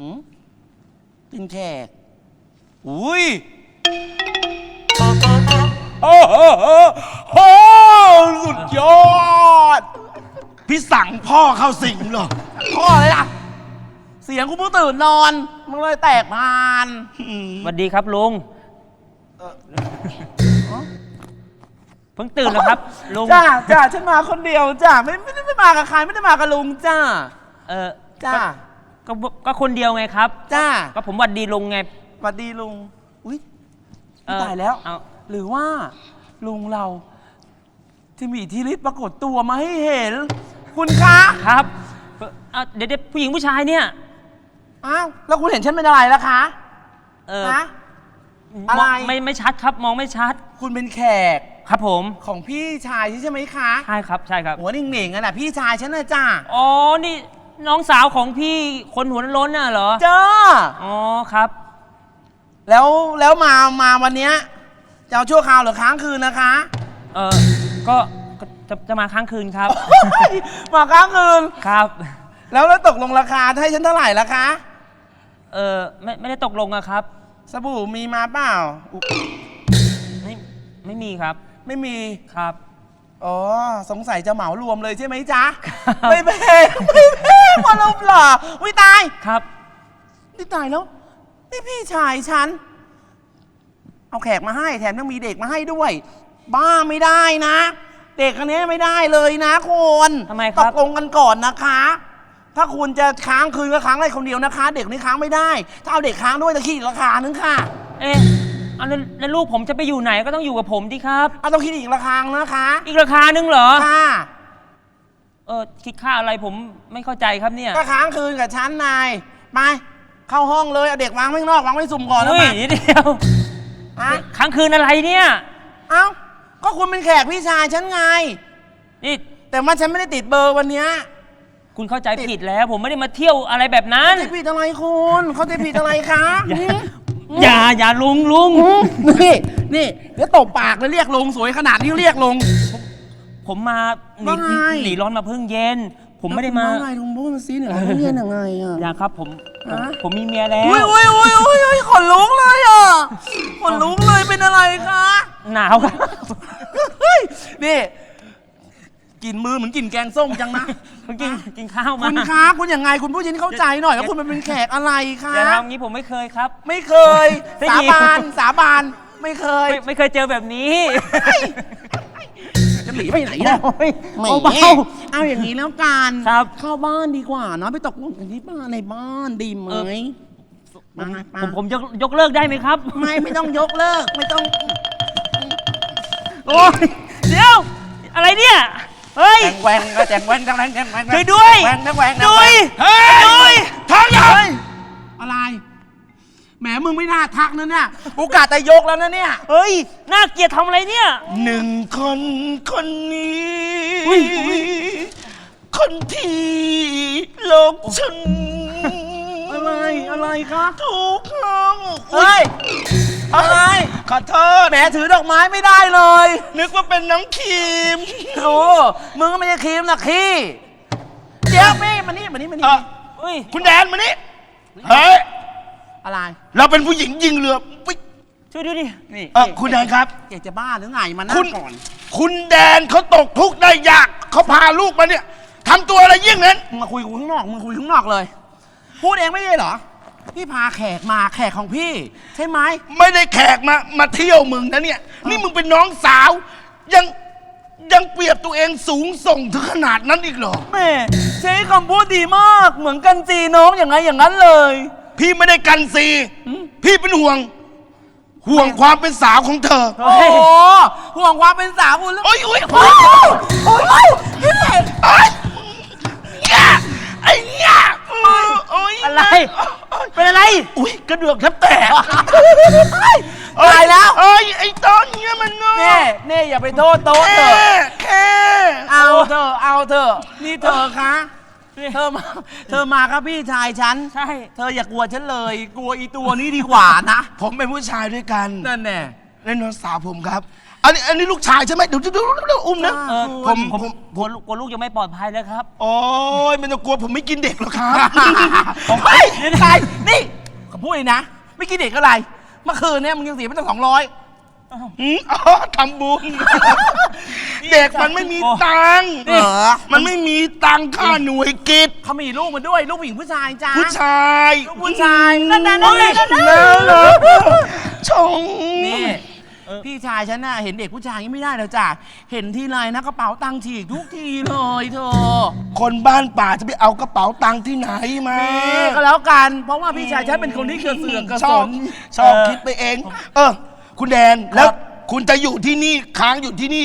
หืมเป็นแขกอุ้ยโอ้โหโอ้สุดยอด พี่สั่งพ่อเข้าสิงเหรอ พ่อเลยล่ะ เสียงกูเพิ่งตื่นนอน มึงเลยแตกพานอืมสวัสดีครับลุงเพิ่งตื่นแล้วครับลุงจ้าจ้าฉันมาคนเดียวจ้าไม่ไม่ได้ไม่มากับใครไม่ได้มากับลุงจ้า เออจ้า ก็ก็ก็คนเดียวไงครับ จ้าก็ผมหวัดดีลุงไงสวัสดีลุง อุ้ยเออตายแล้ว เอาหรือว่าลุงเราที่มีอิทธิฤทธิ์ปรากฏตัวมาให้เห็น คุณคะครับเอ่อเอาเดี๋ยวเดี๋ยวผู้หญิงผู้ชายเนี่ย อ้าวแล้วคุณเห็นฉันเป็นอะไรล่ะคะเออฮะอะไรมงไม่ไม่ชัดครับ มองไม่ชัด คุณเป็นแขกครับผมของพี่ชายใช่ไหมคะ ใช่ครับใช่ครับ หัวหนิ่งเหน่งๆอะน่ะพี่ชายฉันน่ะจ้า อ๋อ นี่ น้องสาวของพี่คนหัวล้นน่ะเหรอจ้าอ๋อครับ แล้วแล้วมามาวันเนี้ยจะเอาชั่วคราวหรือค้างคืนนะคะ เออก็ก็จะจะมาค้างคืนครับ มาค้างคืน ครับ แล้วแล้วตกลงราคาให้ฉันเท่าไหร่ละคะ เออไม่ไม่ได้ตกลงอะครับ สบู่มีมาเปล่าอุ๊ยไม่ไม่มีครับ ไม่มี ครับ อ๋อ สงสัยจะเหมารวมเลยใช่ไหมจ๊ะครับไม่แพงไม่แพ งมาลมหล่อวิตายครับ นี่ตายแล้ว นี่พี่ชายฉัน เอาแขกมาให้แถมยังมีเด็กมาให้ด้วย บ้าไม่ได้นะ เด็กคนนี้ไม่ได้เลยนะคุณทำไมครับ ตกลงกันก่อนนะคะ ถ้าคุณจะค้างคืนก็ค้างได้คนเดียวนะคะ เด็กนี่ค้างไม่ได้ ถ้าเอาเด็กค้างด้วยจะคิดอีกราคานึงค่ะ เอ๊ะเอาแล้วแล้วลูกผมจะไปอยู่ไหนก็ต้องอยู่กับผมดิครับ เอาต้องคิดอีกราคานะคะ อีกราคานึงเหรอ ค่ะ เออคิดค่าอะไรผมไม่เข้าใจครับเนี่ย ก็ค้างคืนกับฉันนายไปเข้าห้องเลยเอาเด็กวางไว้ข้างนอกวางไว้สุ่มก่อนแล้วเฮ้ยมานิดเดียวฮะค้างคืนอะไรเนี่ย เอ้าก็คุณเป็นแขกพี่ชายฉันไง นี่แต่ว่าฉันไม่ได้ติดเบอร์วันเนี้ย คุณเข้าใจผิดแล้ว ผมไม่ได้มาเที่ยวอะไรแบบนั้นจะผิดอะไรคุณเขาจะผิดอะไรคะอย่าอย่าลุงลุงนี่ นี่ เดี๋ยวตบปากแล้วเรียกลงสวยขนาดนี้เรียกลง ผมมาหนีว่าไงหหนีร้อนมาเพิ่งเย็น ผมไม่ได้มาไงลุงพูดมาซิเนี่ยเขาเรียนยังไงอะ อย่าครับผมผมฮะ ผมมีเมียแล้ว อุ้ยอุ้ยอุ้ยอุ้ยอุ้ยขนลุกเลยอะขนลุกเลยเป็นอะไรคะหนาวครับ เฮ้ยนี่กลินมือเหมือนกลินแกงส้มจังนะผมกินกินข้าวมาคุณคะคุณยังไง คุณผู้ชินเข้าใจหน่อยแล้วคุณมันเป็นแขกอะไรคะอย่าทำงี้ผมไม่เคยครับ ไม่เคย ได้สายิน บานสาบานไม่เคย ไม่ไม่เคยเจอแบบนี้จะ หนีไปไหนล่ะโอ้ยแหม เบาเอาอย่างนี้แล้วกันครับ เข้าบ้านดีกว่าเนาะไปตกลงกันที่บ้านในบ้านดีไหมเออมาๆมาผมผมยกยกเลิกได้ไหมครับ ไม่ไม่ต้องยกเลิกไม่ต้องโอ้ยเดี๋ยว อะไรเนี่ย เฮ้ย แหวงแหวงแจงแหวงแจงแหวงแจงแหวงช่วยด้วย แหวงแหวงดุยเฮ้ย ไม่น่าทักนะเนี่ยโอกาสจะยกแล้วนะเนี่ยเฮ้ย น่าเกลียดทำอะไรเนี่ย หนึ่งคนคนนี้ อุ๊ยคนที่โลกฉันอะไรอะไรคะถูกต้องเฮ้ยอะไรขอโทษแหมถือดอกไม้ไม่ได้เลยนึกว่าเป็นน้องครีมโอ้มึงก็ไม่ใช่ครีมนะขี้เดี๋ยวพี่มานี่มานี่มานี่เฮ้ยคุณแดนมานี่เฮ้ย อะไรเราเป็นผู้หญิงยิงเรือปิ๊กช่วยด้วยดินี่เออคุณแดนครับ อยากจะบ้าหรือไงมานั่คุงณก่อน คุณแดนเขาตกทุกข์ได้ยากเขาพาลูกมาเนี่ยทำตัวอะไรยิ่งนั้น มึงมาคุยกูข้างนอก มึงคุยข้างนอกเลย พูดเองไม่ใช่เหรอ พี่พาแขกมาแขกของพี่ ใช่ไหม ไม่ได้แขกมามาเที่ยวมึงนะเนี่ย นี่มึงเป็นน้องสาว ยังยังเปรียบตัวเองสูงส่งถึงขนาดนั้นอีกเหรอ แม่ใช้คำพูดดีมากเหมือนกันจีน้องอย่างไงอย่างนั้นเลย พี่ไม่ได้กันซีหืมพี่เป็นห่วง ห่วงความเป็นสาวของเธอ โอ้โหห่วงความเป็นสาวคุณแล้วโอ้ยโอ้ยโอ้ยโอ้ยพี่เอกไอ้เนี่ยไอ้เนี่ยโอ้ยอะไร เป็นอะไร อุ้ยกระเดือกแทบแตกตายแล้วเอ้ยไอ้ต้นเนี่ยมันเนาะเน่เน่อย่าไปโทษโต๊ะแค่เถอะแค่เอาเถอะเอาเถอะนี่เธอคะ เธอมาเธอมาครับพี่ชายฉัน ใช่ เธออย่ากลัวฉันเลย กลัวอีตัวนี้ดีกว่านะ ผมเป็นผู้ชายด้วยกันนั่นแน่นั่นน้องสาวผมครับ อันนี้อันนี้ลูกชายใช่ไหมเดี๋ยวเดี๋ยวเดี๋ยวเดี๋ยวอุ้มนะเออผมผมผมกลัวลูกกลัวลูกยังไม่ปลอดภัยแล้วครับ โอ้ยไม่ต้องกลัวผมไม่กินเด็กหรอกครับ เฮ้ยใครนี่เขาพูดเลยนะ ไม่กินเด็กอะไร เมื่อคืนเนี่ยมึงยังเสียไปตั้งสองร้อย อืมอ๋อทำบุญ เด็กมันไม่มีตังค์เหรอมันไม่มีตังค่าหน่วยกิจ เขามีลูกมาด้วย ลูกผู้หญิงผู้ชายจ้า ผู้ชายลูกผู้ชายนั่นนั่นนั่นนั่นนั่นน่ารักชง นี่พี่ชายฉันน่ะเห็นเด็กผู้ชายอย่างนี้ไม่ได้แล้วจ้ะเห็นทีไรนะกระเป๋าตังค์ฉีกทุกทีเลยเธอคนบ้านป่าจะไปเอากระเป๋าตังค์ที่ไหนมานี่ก็แล้วกัน เพราะว่าพี่ชายฉันเป็นคนที่เกระเสือกกระชสอบนชอบเออคิดไปเอง เออ คุณแดนแล้วคุณจะอยู่ที่นี่ค้างอยู่ที่นี่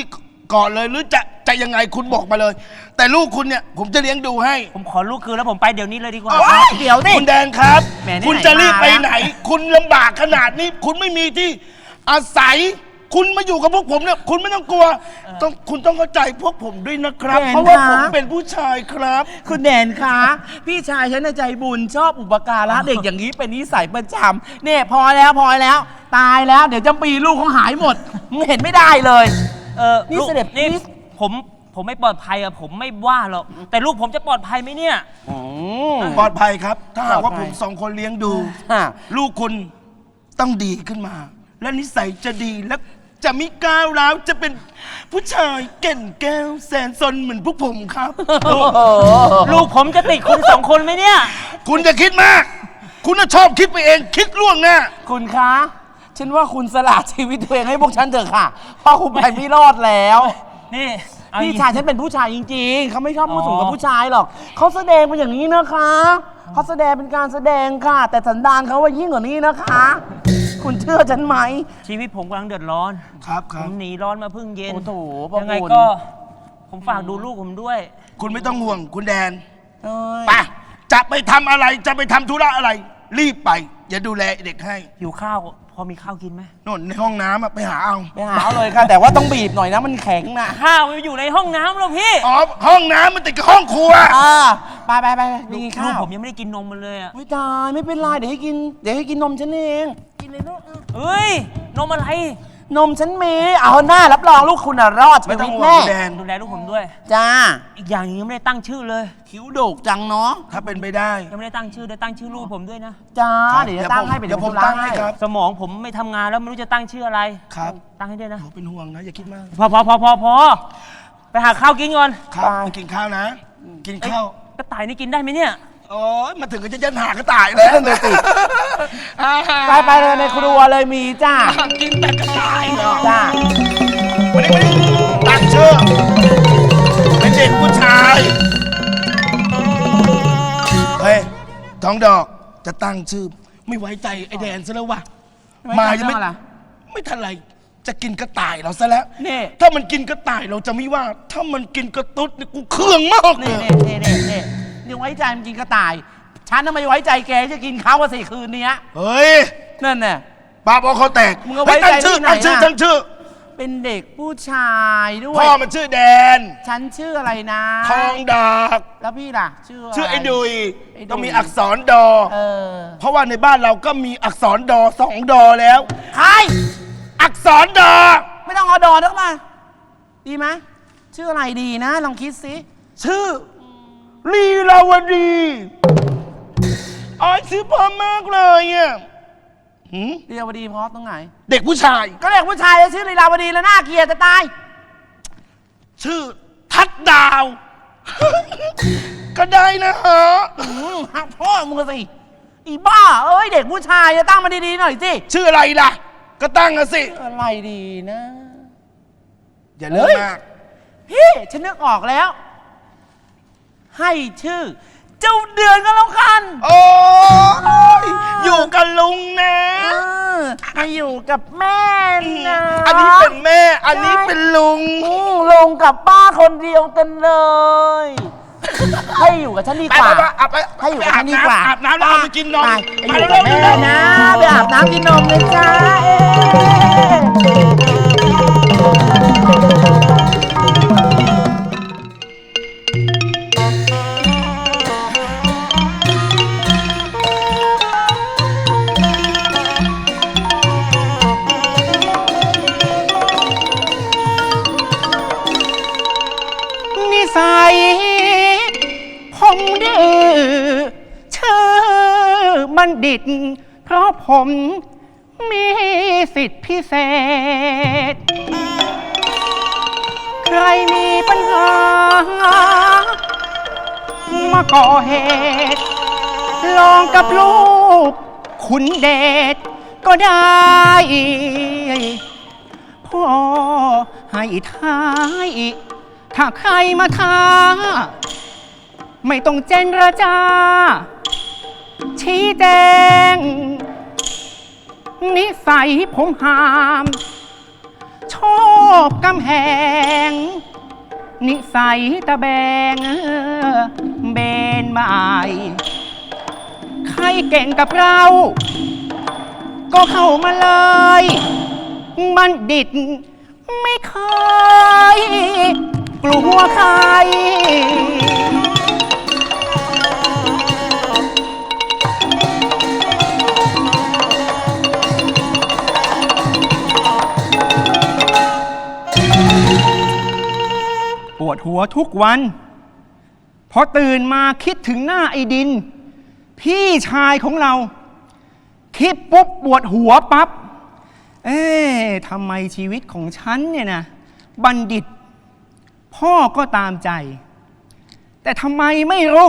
ก่อนเลยหรือจะจะยังไงคุณบอกมาเลย แต่ลูกคุณเนี่ยผมจะเลี้ยงดูให้ ผมขอลูกคืนแล้วผมไปเดี๋ยวนี้เลยดีกว่าว้ายเดี๋ยวดิ คุณแดนครับ แหมไหนๆคุณจะรีบไปมาแล้วไหน คุณลำบากขนาดนี้ คุณไม่มีที่อาศัย คุณมาอยู่กับพวกผมเนี่ยคุณไม่ต้องกลัวต้องคุณต้องเข้าใจพวกผมด้วยนะครับเพราะว่าผมเป็นผู้ชายครับ คุณแดนคะพี่ชายฉันน่ะใจบุญชอบอุปการะเด็กอย่างนี้เป็นนิสัยประจำเนี่ยพอแล้วพอแล้ว ตายแล้ว เดี๋ยวจำปีลูกเขาหายหมดมึงเห็นไม่ได้เลย เออนี่ลูกเสด็จนี่นี่ ผมผมไม่ปลอดภัยอะผมไม่ว่าหรอกแต่ลูกผมจะปลอดภัยไหมเนี่ย ปลอดภัยครับ ถ้าหากว่าปลอดภัผย มสองคนเลี้ยงดูฮะลูกคุณต้องดีขึ้นมา และนิสัยจะดีและ จะไม่ก้าวร้าวจะเป็นผู้ชายเก่นแก้วแสนสนเหมือนพวกผมครับ ลูกผมจะติดคุณสองคนไหมเนี่ย คุณจะคิดมาก คุณน่ะชอบคิดไปเองคิดล่วงหน้า คุณคะ ฉันว่าคุณสละชีวิตตัวเองให้พวกฉันเถอะค่ะ เพราะคุณไปไม่รอดแล้ว นี่เอาพี่งี้ชายฉันเป็นผู้ชายจริง ๆ เขาไม่ชอบผู้สูงอ๋อกับผู้ชายหรอก เขาแสดงเป็นอย่างนี้นะคะ เขาแสดงเป็นการแสดงค่ะ แต่สันดานเขาว่ายิ่งกว่านี้นะคะ คุณเชื่อฉันไหม ชีวิตผมกำลังเดือดร้อน ครับคผรับมหนีร้อนมาเพิ่งเย็นโอ้โถพระยังไงคุณก็ผมฝากดูลูกผมด้วย คุณไม่ต้องห่วงคุณแดนเอ้ยไปจะไปทำอะไรจะไปทำธุระอะไร รีบไป อย่าดูแลเด็กให้ หิวข้าว พอมีข้าวกินไหมโน่นในห้องน้ำอะไปหาเอา ไปหาเอาเลยค่ะ แต่ว่าต้องบีบหน่อยนะมันแข็งนะข้าวอยู่ในห้องน้ำแล้วพี่อ๋อ ห้องน้ำมันติดกับห้องครัว อ่าไปไปไปไปกินลูข้ากวผมยังไม่ได้กินนมมันเลยอะไม่ตายไม่เป็นไรเดี๋ยวให้กินเดี๋ยวให้กินนมฉันเอง กินเลยลูกเฮ้ยนมอะไร นมฉันมีเอาหน้ารับรองลูกคุณน่ะรอดชีไม่ต้อวิงตห่วงแน่คุณแดนดูแลลูกผมด้วย จ้า อีกอย่างหนึงยังไม่ได้ตั้งชื่อเลย คิ้วโดกจังเนาะถ้าเป็นไปได้ยังไม่ได้ตั้งชื่อเดี๋ยวตั้งชื่อลูกผมด้วยนะ จ้าครับเดี๋ยวจะตั้งให้เป็นเดี๋ยวผมธุระตั้งให้ครับ สมองผมไม่ทำงานแล้วไม่รู้จะตั้งชื่ออะไร ครับตั้งให้ด้วยนะเป็นห่วงนะ อย่าคิดมาก พอพอพอพอพอไปหาข้าวกินก่อนครับมากินข้าวนะ กินข้าว กระต่ายนี่กินได้ไหมเนี่ย โอ้ยมาถึงก็จะยันหากระต่ายแล้วนั่นเลยสิไปไปเลยในครัวเลยมีจ้า กินแต่กระต่ายเหรอจ้า วันนี้วันนี้ตั้งชื่อเป็นเด็กผู้ชาย เฮ้ยทองดอกจะตั้งชื่อ ไม่ไว้ใจไอ้แดนซะแล้ววะมายังไม่อะไรไม่ทันไรจะกินกระต่ายเราซะแล้วนี่ ถ้ามันกินกระต่ายเราจะไม่ว่า ถ้ามันกินกระตุ๊ดนี่กูเคืองมากเลนี่ย นี่นี่นี่นี่ นี่ไว้ใจมันกินกระต่าย ฉันน่ะไม่ไว้ใจแกจะกินเขาว่าสี่คืนเนี้ยเฮ้ยนั่นน่ะป้าบอกเขาแตกมึงเอาไว้ฮ้ยตั้งชื่อใจที่ไหนตั้งชื่ออะ ตั้งชื่อ เป็นเด็กผู้ชายด้วย พ่อมันชื่อแดน ฉันชื่ออะไรนะทองดอกแล้วพี่ล่ะ ชื่ออะไรชื่อไอ้ดุยไอ้ดุย ต้องมีอักษรดอ เออเพราะว่าในบ้านเราก็มีอักษรดอสองดอแล้ว ใครอักษรดอ ไม่ต้องเอาดอนเข้ามา ดีไหมชื่ออะไรดีนะ ลองคิดสิ ชื่อ ลีลาวดีอ๋อชื่อเพอมากเลยอะหืมลีลาวดีเพราะตรงไหน เด็กผู้ชาย ก็เรียกผู้ชายแล้วชื่อลีลาวดีแล้วน่าเกลียดจะตาย ชื่อทัดดาว ก็ได้นะฮะ อืมหักพ่อมึงสิ อีบ้า เอ้ย เด็กผู้ชายจะตั้งมาดีๆหน่อยสิ ชื่ออะไรล่ะ ก็ตั้งอะสิ อะไรดีนะ อย่าเลิกมาก พี่ ฉันนึกออกแล้ว ให้ชื่อ เจ้าเดือนก็แล้วกันโอ้ยอยู่กับลุงนะ เออมาอยู่กับแม่นะอันนี้เป็นแม่ อันนี้เป็นลุง อืมลงกับป้าคนเดียวกันเลย ให้อยู่กับฉันดีไปกว่า ไปไปไปให้อยู่กับฉันดีกว่าอาบน้ำแล้วเอาไปกินนม ไปไปอยู่ไปกับเร็วๆแม่นะ ไปอาบน้ำกินนมเลยจ้าเอ๊ะ ผมมีสิทธิพิเศษ ใครมีปัญหา มาก่อเหตุ ลองกับลูก คุณเดชก็ได้ พ่อให้ท้าย ถ้าใครมาท้า ไม่ต้องเจนระจา ชี้แจง นิสัยผมหาม ชอบกำแหง นิสัยตะแบงเบนบาย ใครเก่งกับเรา ก็เข้ามาเลย บัณฑิตไม่เคย กลัวใคร วดหัวทุกวันพอตื่นมาคิดถึงหน้าไอ้ดิน พี่ชายของเรา คิดปุ๊บปวดหัวปับ๊บเอ๊ะทำไมชีวิตของฉันเนี่ยนะบัณฑิต พ่อก็ตามใจ แต่ทำไมไม่รู้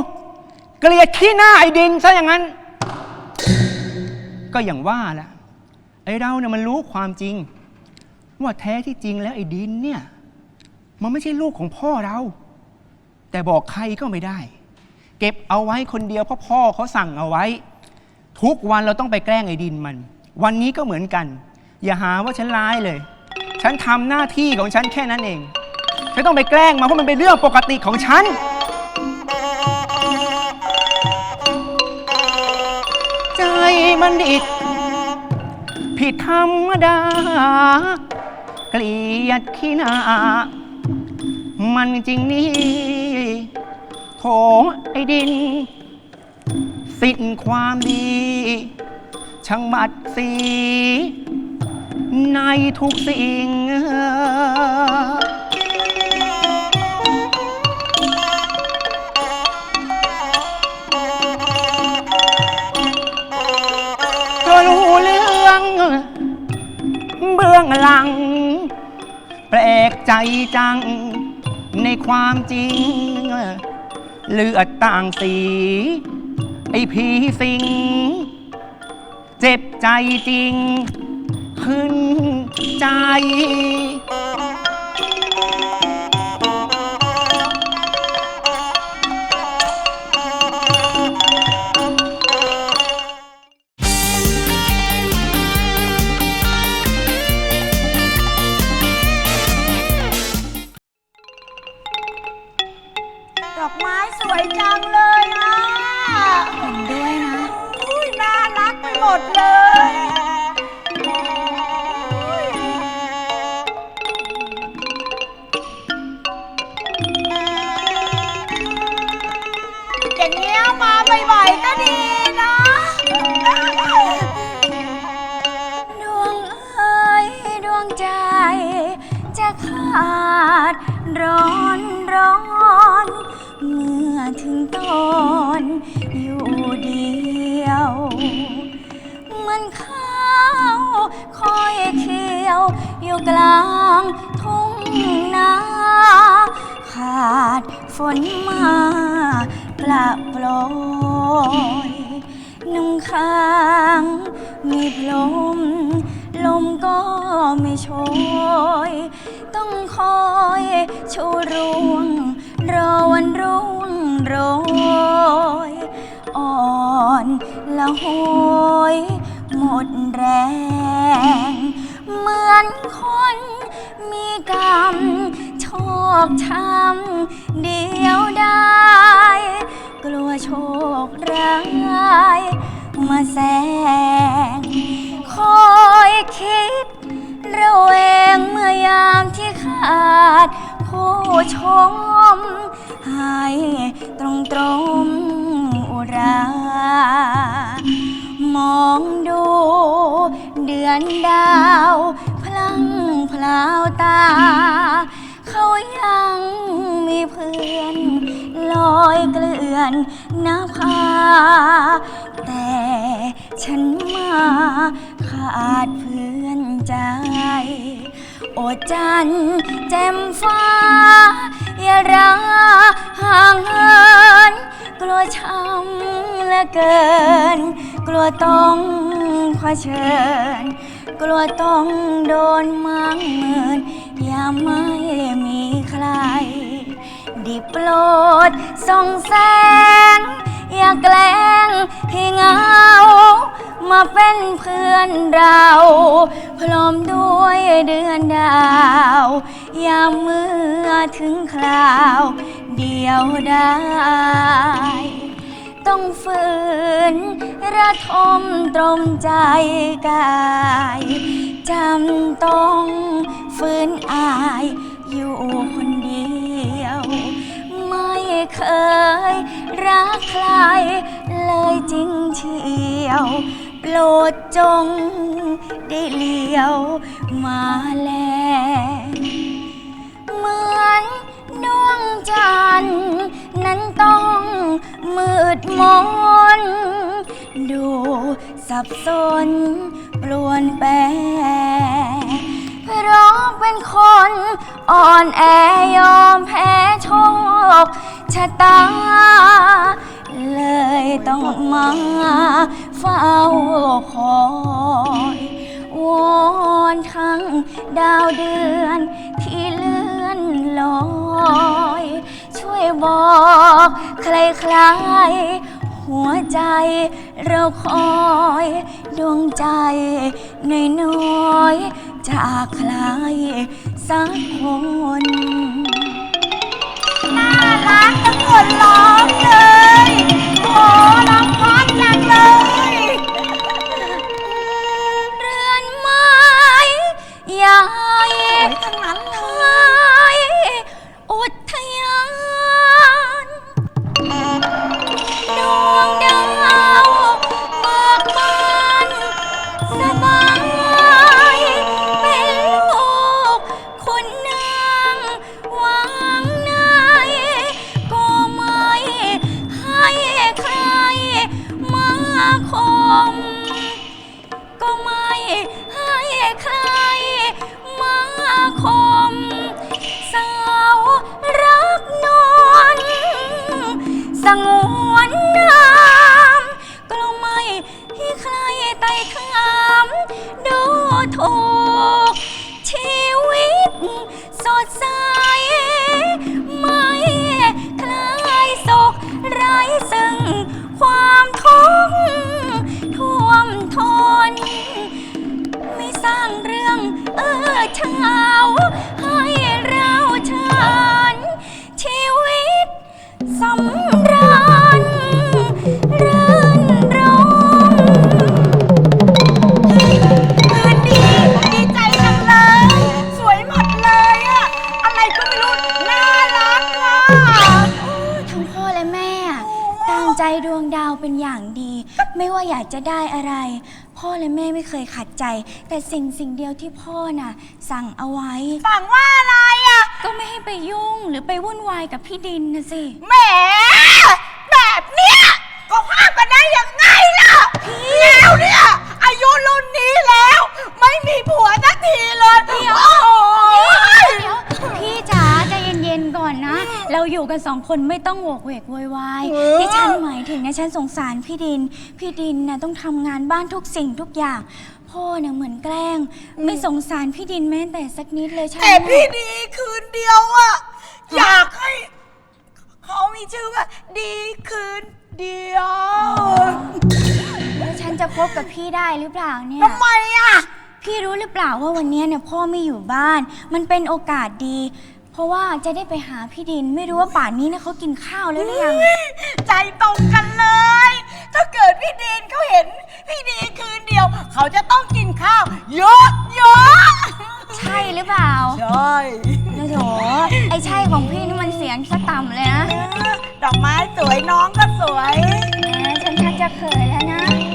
เกลียดขี้หน้าไอ้ดินซะอย่างนั้น ก็อย่างว่าแหละไอ้เราเนี่ยมันรู้ความจริง ว่าแท้ที่จริงแล้วไอ้ดินเนี่ย มันไม่ใช่ลูกของพ่อเรา แต่บอกใครก็ไม่ได้ เก็บเอาไว้คนเดียวเพราะพ่อเขาสั่งเอาไว้ ทุกวันเราต้องไปแกล้งไอ้ดินมัน วันนี้ก็เหมือนกัน อย่าหาว่าฉันร้ายเลย ฉันทำหน้าที่ของฉันแค่นั้นเอง ฉันต้องไปแกล้งมันเพราะมันเป็นเรื่องปกติของฉัน ใจมันดิดผิดธรรมดา เกลียดขี้หน้า มันจริงนี่โถไอ้ดิน สิ้นความดี ช่างบัดสี ในทุกสิ่ง เธอรู้เรื่อง เบื้องหลัง แปลกใจจัง ในความจริง เลือดต่างสี ไอ้ผีสิง เจ็บใจจริง ขึ้นใจ ถึงตอนอยู่เดียว มันข้าวคอยเขียว อยู่กลางทุ่งนาขาดฝนมากระโปรยนุ่งค้างมีลม ลมก็ไม่โชยต้องคอยชูรวง รอวันรุ่ง โรย อ่อนละโหยหมดแรง เหมือนคนมีกรรมโชคช้ำเดียวได้ กลัวโชคร้ายมาแซงคอยคิดระแวงเมื่อยามที่ขาด ผู้ชม ให้ตรงตรงอุรา มองดู เดือนดาว พลังพลาวตา เขายังมีเพื่อนลอยเกลื่อนนภาแต่ฉันมาขาดเพื่อนใจ โอจันทร์แจ่มฟ้า อย่าราห่างเหินกลัวช้ำเหลือเกิน กลัวต้องเผชิญ กลัวต้องโดนมังเมินอย่าไม่มีใครด้โปรดส่องแสง อย่าแกล้งให้เหงา มาเป็นเพื่อนเรา พร้อมด้วยเดือนดาวย่าเมื่อถึงคราว เดียวได้ ต้องฝืนระทมตรมใจกายจำต้องฝืนอายอยู่คนเดียว ไม่เคยรักใครเลยจริงเชียว โปรดจงได้เลี้ยวมาแล เหมือนดวงจันทร์นั้นต้องมืดมน ดูสับสนปลวนแปรเพราะเป็นคนอ่อนแอยอมแพ้โชคชะตา เลยต้องมา เฝ้าคอยวอนทั้งดาวเดือนที่เลื่อนลอย ช่วยบอกใครๆหัวใจเราคอยดวงใจน้อยๆจากใครสักคน น่ารักทั้งคนร้องาอยากจะได้อะไร พ่อและแม่ไม่เคยขัดใจ แต่สิ่งสิ่งเดียวที่พ่อน่ะ สั่งเอาไว้ สั่งว่าอะไรอะ ก็ไม่ให้ไปยุ่งหรือไปวุ่นวายกับพี่ดินนะสิ แหม แบบเนี้ยก็ห้ามกันได้ยังไงล่ะแล้วเนี่ย อายุรุ่นนี้แล้ว ไม่มีผัวสักทีเลยเดี๋ยวโอ้ อยู่กันสองคนไม่ต้องโหวกเวกโวยวายที่ฉันหมายถึงนะฉันสงสารพี่ดิน พี่ดินนะต้องทำงานบ้านทุกสิ่งทุกอย่าง พ่อเนี่ยเหมือนแกล้ง ไม่สงสารพี่ดินแม้แต่สักนิดเลยใช่ไหมแต่พี่ดีคืนเดียวอะอยากให้เขามีชื่อว่า ดีคืนเดียวแล้วฉันจะคบกับพี่ได้หรือเปล่าเนี่ย ทำไมอะพี่รู้หรือเปล่าว่าวันนี้เนี่ยพ่อไม่อยู่บ้าน มันเป็นโอกาสดี เพราะว่าจะได้ไปหาพี่ดิน ไม่รู้ว่าป่านนี้เนี่ยเขากินข้าวแล้วหรือยัง ใจตรงกันเลย ถ้าเกิดพี่ดีนเขาเห็น พี่ดีคืนเดียว เขาจะต้องกินข้าวเยอะเยอะใช่หรือเปล่าใช่โอ้โหไอ้ใช่ของพี่นี่มันเสียงสะต่ำเลยนะ ดอกไม้สวยน้องก็สวยแหมฉันชักจะเขินแล้วนะ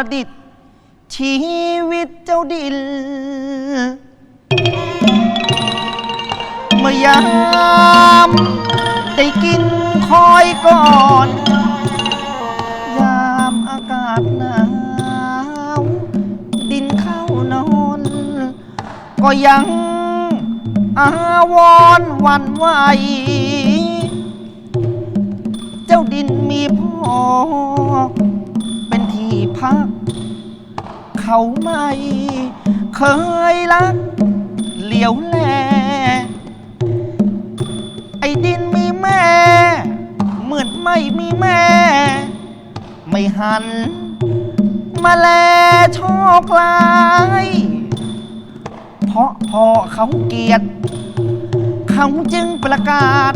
ประดิษฐ์ ชีวิตเจ้าดินเมื่อยามได้กินคอยก่อน ยามอากาศหนาวดินเข้านอน ก็ยังอาวรณ์หวันไหว เจ้าดินมีพ่อ พัก เขาไม่เคยรักเหลียวแล ไอ้ดินมีแม่ เหมือนไม่มีแม่ ไม่หัน มาแลโชคลาย เพราะพอเขาเกลียด เขาจึงประกาศ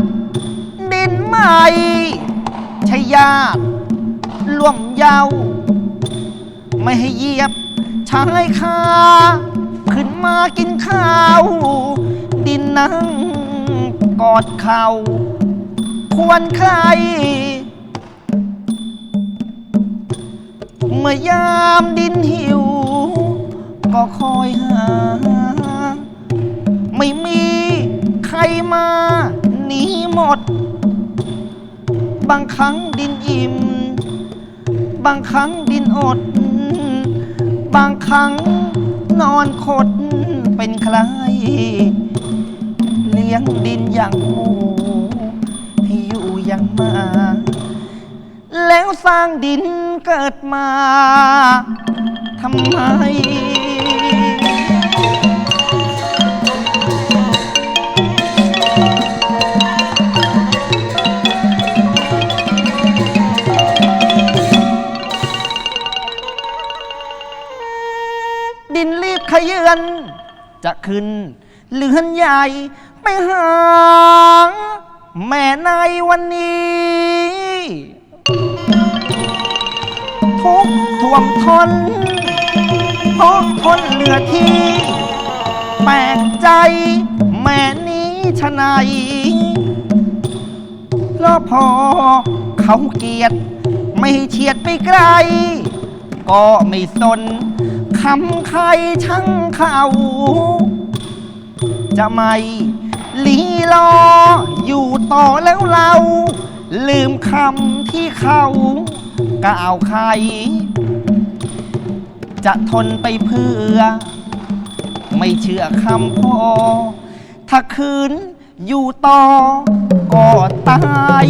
ดินใหม่ชยาติร่วมเยาว ไม่ให้เหยียบชายคาขึ้นมากินข้าว ดินนั่งกอดเข่า ควรใคร เมื่อยามดินหิว ก็คอยหา ไม่มีใครมาหนีหมด บางครั้งดินอิ่ม บางครั้งดินอด บางครั้งนอนขดเป็นใคร เลี้ยงดินอย่างหมูให้อยู่อย่างหมา แล้วสร้างดินเกิดมาทำไม จะขึ้นเลือนใหญ่ ไปหา แม่ในวันนี้ ทุกข์ท่วมทนเพราะทนเหลือที่ แปลกใจ แม่นี้ชะไหนเพราะพอเขาเกลียด ไม่เฉียดไปไกล ก็ไม่สน คำใครช่างเขาจะไม่ลีลออยู่ต่อแล้วเรา ลืมคำที่เขากล่าวใคร จะทนไปเพื่อ ไม่เชื่อคำพ่อ ถ้าคืนอยู่ต่อก็ตาย